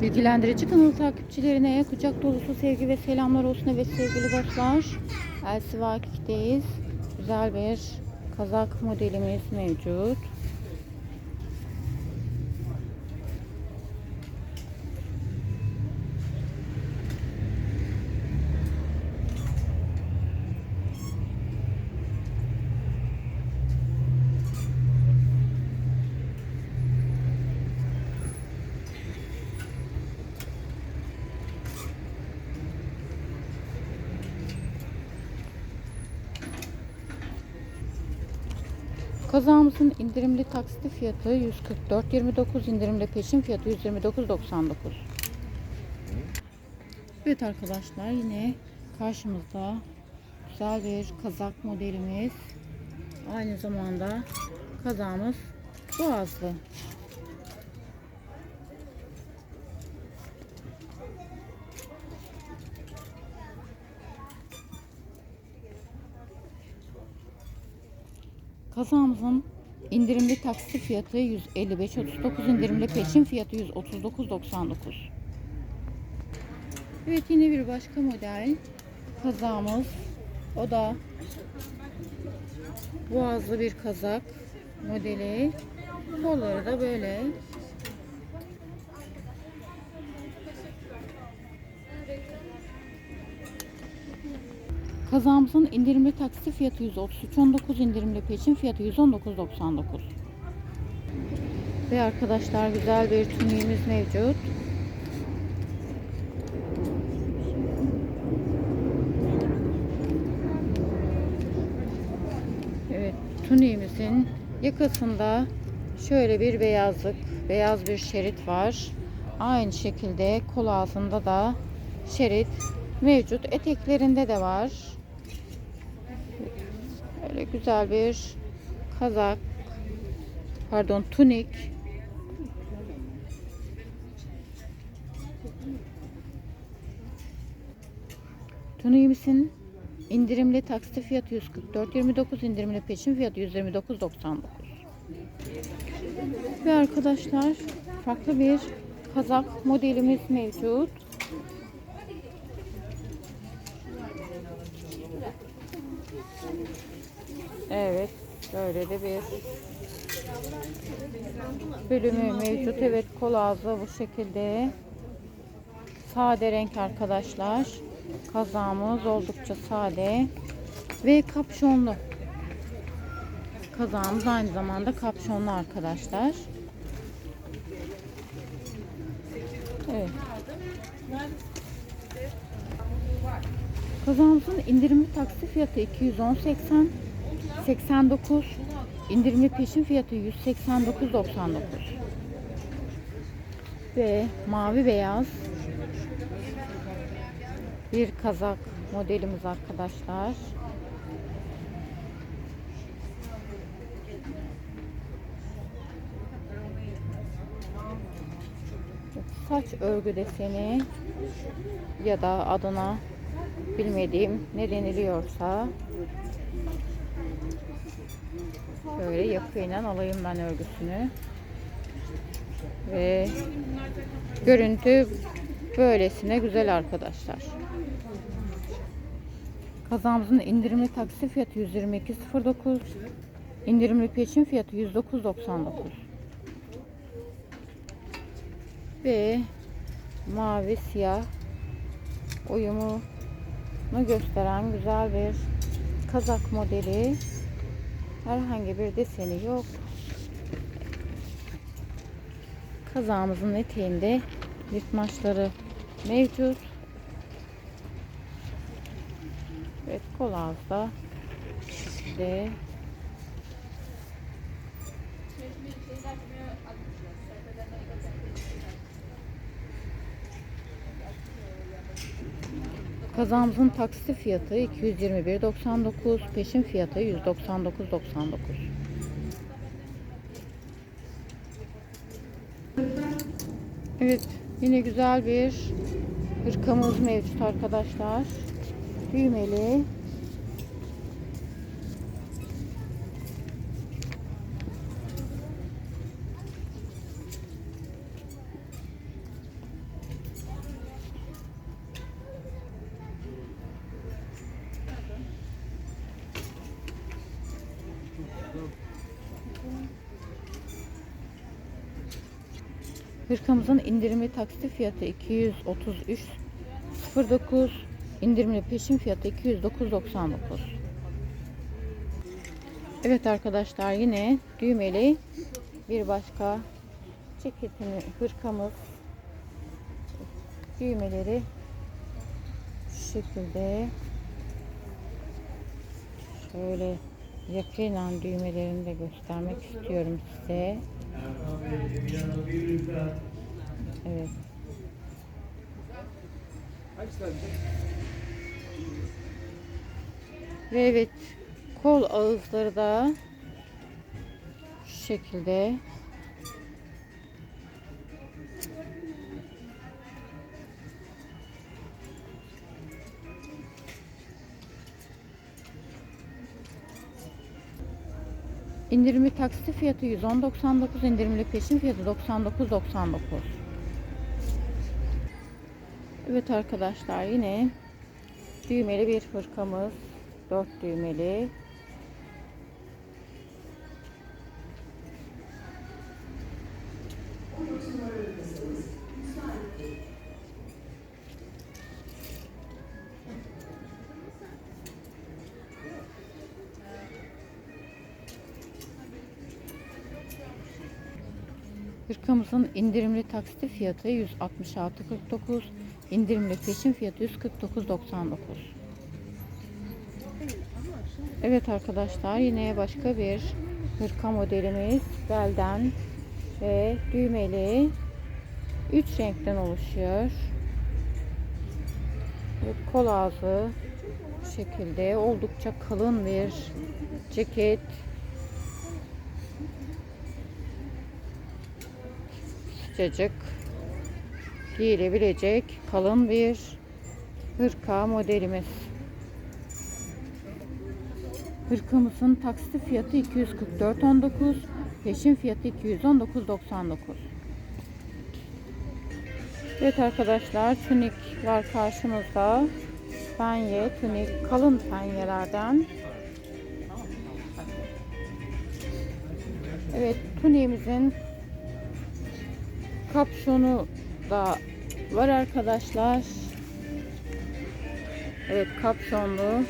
Bilgilendirici kanal takipçilerine kucak dolusu sevgi ve selamlar olsun evet sevgili dostlar. Elsi Vakif'teyiz. Güzel bir kazak modelimiz mevcut. Kazağımızın indirimli taksitli fiyatı 144.29 indirimli peşin fiyatı 129.99 Evet arkadaşlar yine karşımızda güzel bir kazak modelimiz. Aynı zamanda kazağımız boğazlı Kazağımızın indirimli taksi fiyatı 155.39 indirimli peşin fiyatı 139.99 Evet yine bir başka model kazağımız. O da boğazlı bir kazak modeli. Kolları da böyle Kazağımızın indirimli taksi fiyatı 133.19 indirimli peşin fiyatı 119.99 Ve arkadaşlar güzel bir tuniğimiz mevcut. Evet tuniğimizin yakasında şöyle bir beyazlık beyaz bir şerit var. Aynı şekilde kol da şerit mevcut. Eteklerinde de var. Böyle güzel bir kazak. Pardon tunik. Tuniğimizin indirimli taksi fiyatı 144.29 indirimli peşin fiyatı 129.99 Ve arkadaşlar farklı bir kazak modelimiz mevcut. Evet, böyle de bir bölümü mevcut. Evet, kol ağzı bu şekilde. Sade renk arkadaşlar. Kazağımız oldukça sade ve kapşonlu. Kazağımız aynı zamanda kapşonlu arkadaşlar. Evet. Kazağımızın indirimli taksi fiyatı 210.80 89 indirimli peşin fiyatı 189.99 ve mavi beyaz bir kazak modelimiz arkadaşlar. Saç örgü deseni ya da adına bilmediğim ne deniliyorsa böyle yakıyla alayım ben örgüsünü. Ve görüntü böylesine güzel arkadaşlar. Kazağımızın indirimli taksi fiyatı 122.09 indirimli peşin fiyatı 109.99 ve mavi siyah uyumu gösteren güzel bir kazak modeli. Herhangi bir deseni yok. Kazağımızın eteğinde yırtmaçları mevcut. Evet kol ağızda de Kazağımızın taksi fiyatı 221.99, peşin fiyatı 199.99. Evet, yine güzel bir hırkamız mevcut arkadaşlar. Düğmeli. Hırkamızın indirimli taksiti fiyatı 233.09. İndirimli peşin fiyatı 209.99. Evet arkadaşlar yine düğmeli bir başka ceketini hırkamız düğmeleri şu şekilde şöyle yakinen düğmelerini de göstermek istiyorum size. Evet. Ve evet kol ağızları da şu şekilde İndirimli taksi fiyatı 110.99, indirimli peşin fiyatı 99.99. Evet arkadaşlar yine düğmeli bir hırkamız. 4 düğmeli. Hırkamızın indirimli taksiti fiyatı 166.49, indirimli peşin fiyatı 149.99. Evet arkadaşlar yine başka bir hırka modelimiz belden ve düğmeli 3 renkten oluşuyor. Kol ağzı şekilde oldukça kalın bir ceket. Sıcacık giyilebilecek kalın bir hırka modelimiz. Hırkamızın taksiti fiyatı 244.19, peşin fiyatı 219.99. Evet arkadaşlar tunik var karşımızda. Penye, tunik, kalın penyelerden. Evet tuniğimizin kapşonu da var arkadaşlar. Evet kapşonlu.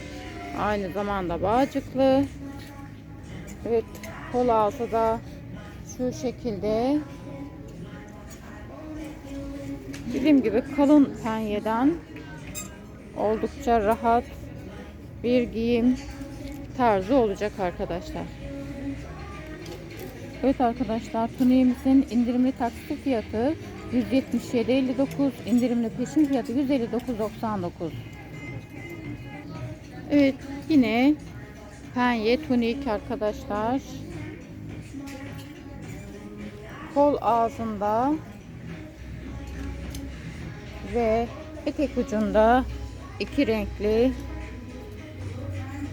Aynı zamanda bağcıklı. Evet kol altı da şu şekilde. Dediğim gibi kalın penyeden oldukça rahat bir giyim tarzı olacak arkadaşlar. Evet arkadaşlar tuniğimizin indirimli taksi fiyatı 177.59 indirimli peşin fiyatı 159.99 Evet yine penye tunik arkadaşlar. Kol ağzında ve etek ucunda iki renkli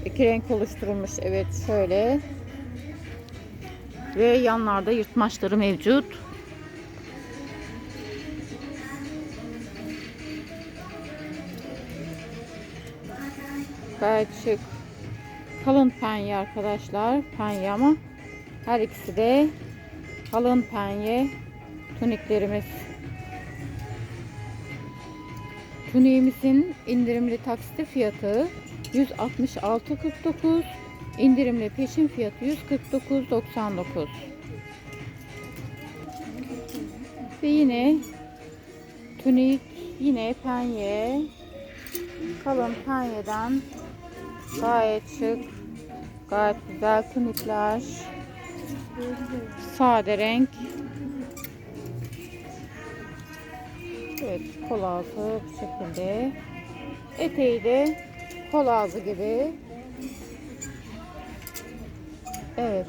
iki renk oluşturulmuş. Evet şöyle. Ve yanlarda yırtmaçları mevcut. Şık. Kalın penye arkadaşlar. Penye ama her ikisi de kalın penye tuniklerimiz. Tuniğimizin indirimli taksiti fiyatı 166.49 indirimli peşin fiyatı 149.99 ve yine tunik yine penye kalın penyeden gayet şık gayet güzel tunikler sade renk Evet kol altı bu şekilde eteği de kol ağzı gibi Evet.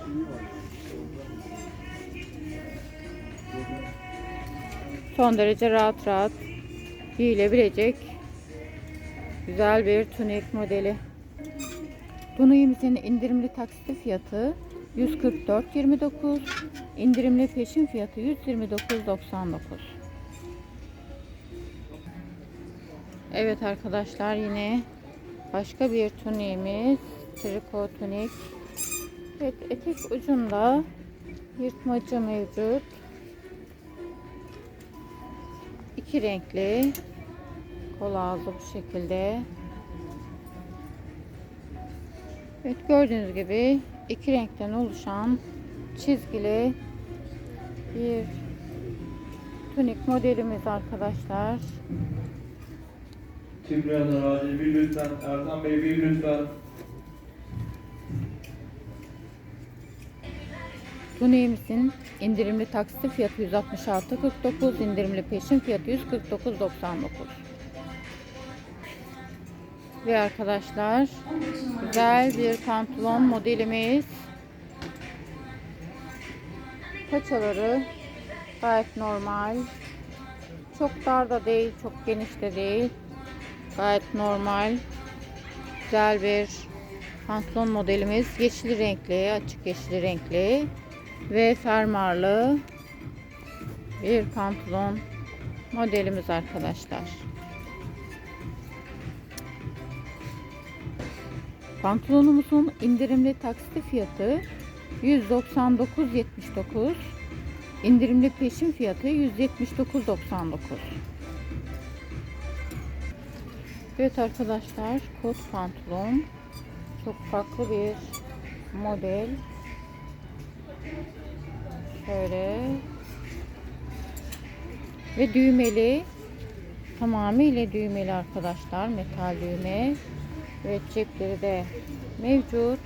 Son derece rahat rahat giyilebilecek güzel bir tunik modeli. Tuniğimizin indirimli taksiti fiyatı 144.29, indirimli peşin fiyatı 129.99. Evet arkadaşlar yine başka bir tuniğimiz triko tunik Evet etek ucunda yırtmacı mevcut. iki renkli kol ağzı bu şekilde. Evet gördüğünüz gibi iki renkten oluşan çizgili bir tunik modelimiz arkadaşlar. Kimralar Acil bir lütfen. Ertan Bey bir lütfen. Tuniğimizin indirimli taksitli fiyatı 166.49, indirimli peşin fiyatı 149.99. Ve arkadaşlar güzel bir pantolon modelimiz. Paçaları gayet normal. Çok dar da değil, çok geniş de değil. Gayet normal. Güzel bir pantolon modelimiz. Yeşil renkli, açık yeşil renkli ve fermuarlı bir pantolon modelimiz arkadaşlar. Pantolonumuzun indirimli taksitli fiyatı 199.79. İndirimli peşin fiyatı 179.99. Evet arkadaşlar kot pantolon çok farklı bir model. Şöyle ve düğmeli tamamıyla düğmeli arkadaşlar metal düğme ve cepleri de mevcut.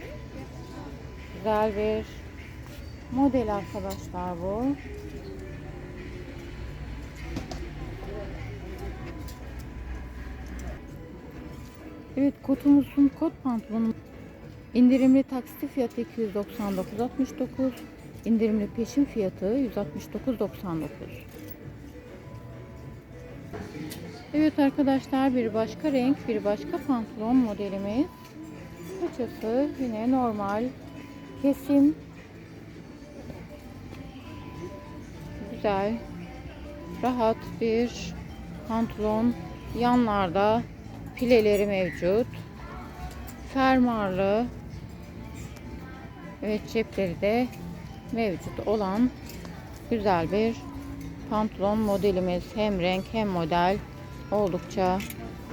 Güzel bir model arkadaşlar bu. Evet kotumuzun kot pantolonu indirimli taksitli fiyatı 299.69 indirimli peşin fiyatı 169.99 Evet arkadaşlar bir başka renk bir başka pantolon modelimiz. Paçası yine normal kesim. Güzel rahat bir pantolon. Yanlarda pileleri mevcut. Fermuarlı. Evet cepleri de mevcut olan güzel bir pantolon modelimiz. Hem renk hem model oldukça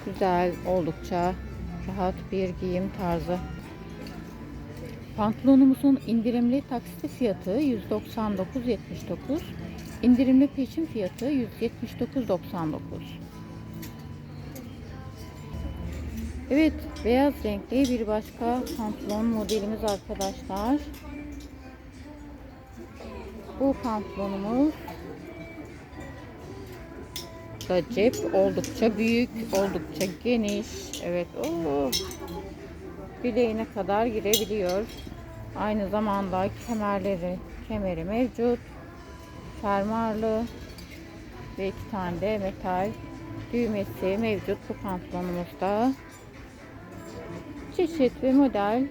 güzel oldukça rahat bir giyim tarzı pantolonumuzun indirimli taksitli fiyatı 199.79 indirimli peşin fiyatı 179.99 Evet, beyaz renkli bir başka pantolon modelimiz arkadaşlar. Bu pantolonumuz da cep oldukça büyük, oldukça geniş. Evet, o bileğine kadar girebiliyor. Aynı zamanda kemerleri, kemeri mevcut. Fermuarlı ve iki tane de metal düğmesi mevcut bu pantolonumuzda çeşit ve model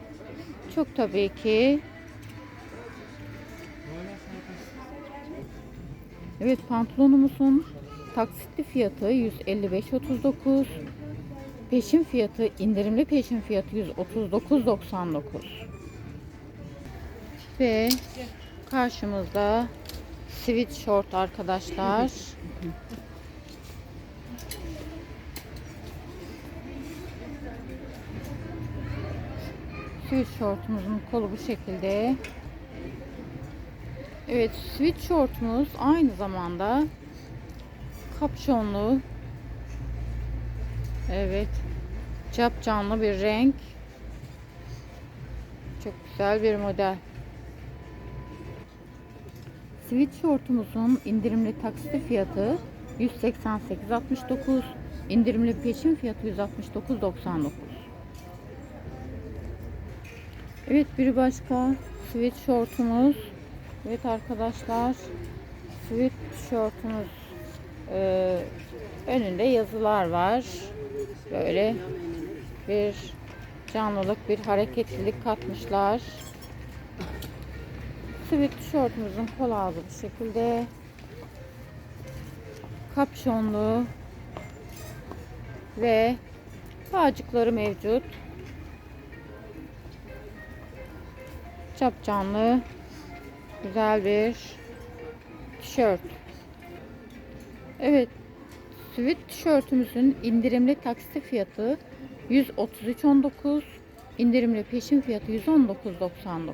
çok tabii ki. Evet pantolonumuzun taksitli fiyatı 155.39. Peşin fiyatı indirimli peşin fiyatı 139.99. Ve karşımızda sweatshirt arkadaşlar. Sweatshirt'umuzun kolu bu şekilde. Evet, sweatshirt'umuz aynı zamanda kapşonlu. Evet. Cap canlı bir renk. Çok güzel bir model. Sweatshirt'umuzun indirimli taksitli fiyatı 188.69. İndirimli peşin fiyatı 169.99. Evet bir başka sweatshirt'umuz. Evet arkadaşlar sweatshirt'umuz e, önünde yazılar var. Böyle bir canlılık, bir hareketlilik katmışlar. Sweatshirt'umuzun kol ağzı bu şekilde. Kapşonlu ve bağcıkları mevcut. Çapcanlı güzel bir tişört. Evet Sweat tişörtümüzün indirimli taksi fiyatı 133.19. indirimli peşin fiyatı 119.99.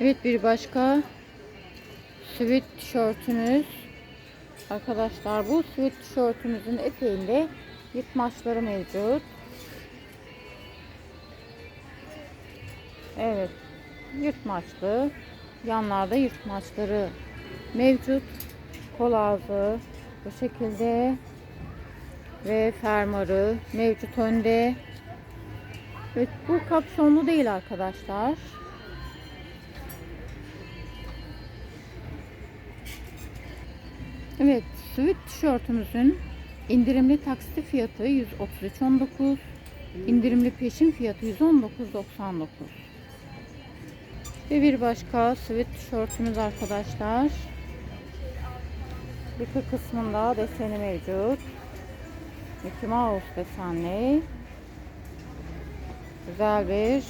Evet bir başka sweat tişörtümüz. Arkadaşlar bu sweat tişörtümüzün eteğinde yırtmaçları mevcut. Evet yırtmaçlı. Yanlarda yırtmaçları mevcut. Kol ağzı bu şekilde ve fermuarı mevcut önde. Evet bu kapşonlu değil arkadaşlar. Evet, sweat tişörtümüzün indirimli taksi fiyatı 133.19, indirimli peşin fiyatı 119.99. Ve bir başka sweat tişörtümüz arkadaşlar. Yaka kısmında deseni mevcut. Mickey Mouse desenli. Güzel bir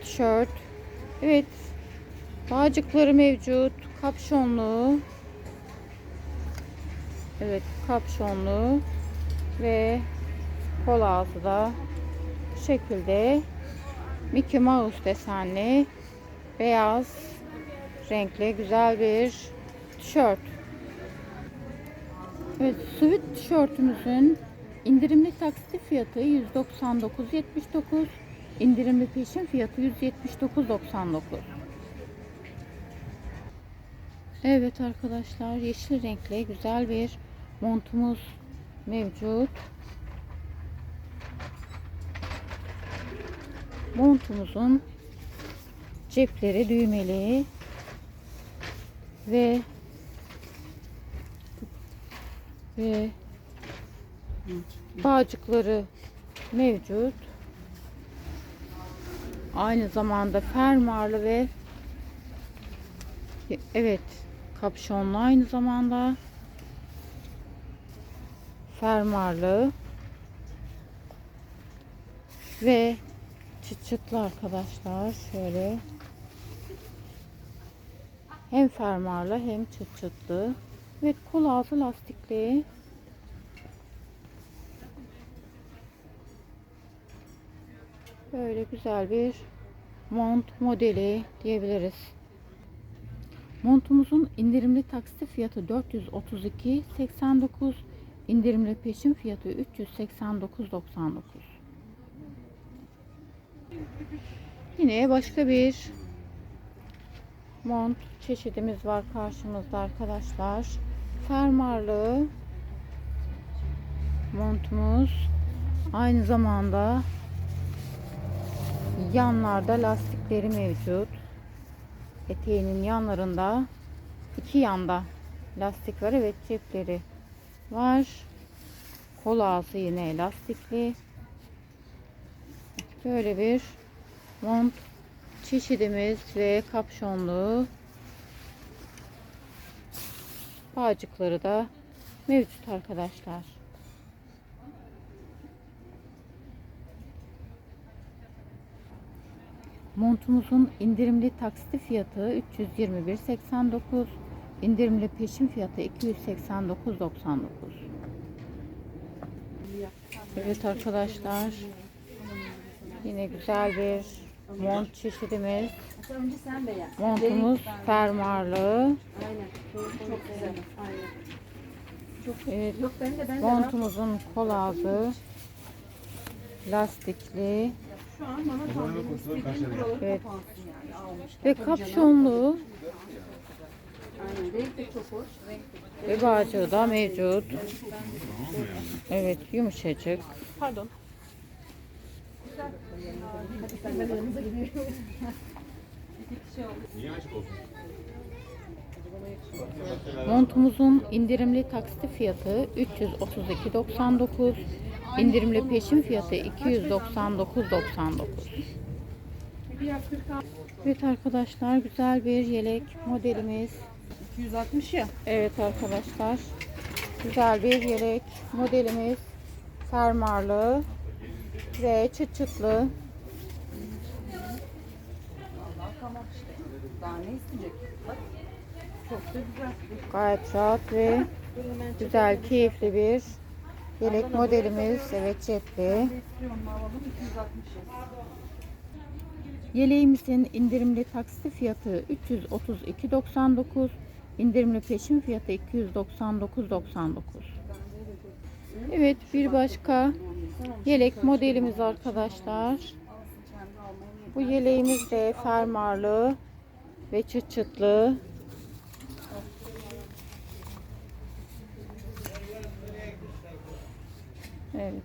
tişört. Evet. Bağcıkları mevcut. Kapşonlu. Evet kapşonlu. Ve kol ağzı da bu şekilde Mickey Mouse desenli beyaz renkli güzel bir tişört. Evet, sweat tişörtümüzün indirimli taksit fiyatı 199.79, indirimli peşin fiyatı 179.99. Evet arkadaşlar, yeşil renkli güzel bir montumuz mevcut. Montumuzun cepleri düğmeli ve ve bağcıkları mevcut. Aynı zamanda fermuarlı ve evet kapşonlu aynı zamanda. Fermuarlı. Ve çıt çıtlı arkadaşlar şöyle. Hem fermuarlı hem çıt çıtlı Evet kol altı lastikli. Böyle güzel bir mont modeli diyebiliriz. Montumuzun indirimli taksit fiyatı 432.89, indirimli peşin fiyatı 389.99. Yine başka bir mont çeşidimiz var karşımızda arkadaşlar. Fermuarlı montumuz. Aynı zamanda yanlarda lastikleri mevcut. Eteğinin yanlarında iki yanda lastik var. Evet cepleri var. Kol ağzı yine lastikli. Böyle bir mont çeşidimiz ve kapşonlu bağcıkları da mevcut arkadaşlar. Montumuzun indirimli taksit fiyatı 321.89, indirimli peşin fiyatı 289.99. Evet arkadaşlar. Yine güzel bir mont çeşidimiz. Önce sen beğen. Montumuz fermuarlı. Aynen. Çok, çok güzel. Aynen. Evet, Yok ben de ben de montumuzun kol ağzı lastikli şu an bana buraları Evet. kapansın yani. Almış. ve kapşonlu Aynen. Renk de çok hoş. Renk de. ve bağcığı da mevcut. Evet, yumuşacık. Pardon. Hadi sen ben yanınıza gidiyorum. Montumuzun indirimli taksit fiyatı 332.99, indirimli peşin fiyatı 299.99. Evet arkadaşlar, güzel bir yelek modelimiz. 260 ya. Evet arkadaşlar. Güzel bir yelek modelimiz. Fermuarlı ve çıt çıtlı. Tamam işte. Daha ne isteyecek? Bak. Çok da güzel. Gayet rahat ve güzel, keyifli bir yelek modelimiz. Evet cepli. İstiyorum alalım 260 Yeleğimizin indirimli taksi fiyatı 332.99. indirimli peşin fiyatı 299.99. Evet bir başka yelek modelimiz arkadaşlar. Bu yeleğimiz de fermuarlı ve çıt çıtlı. Evet.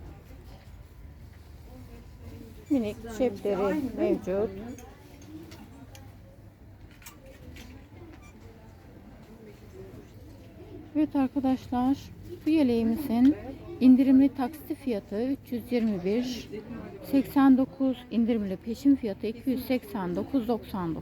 Minik cepleri mevcut. Evet arkadaşlar bu yeleğimizin indirimli taksi fiyatı 321 89 indirimli peşin fiyatı 289.99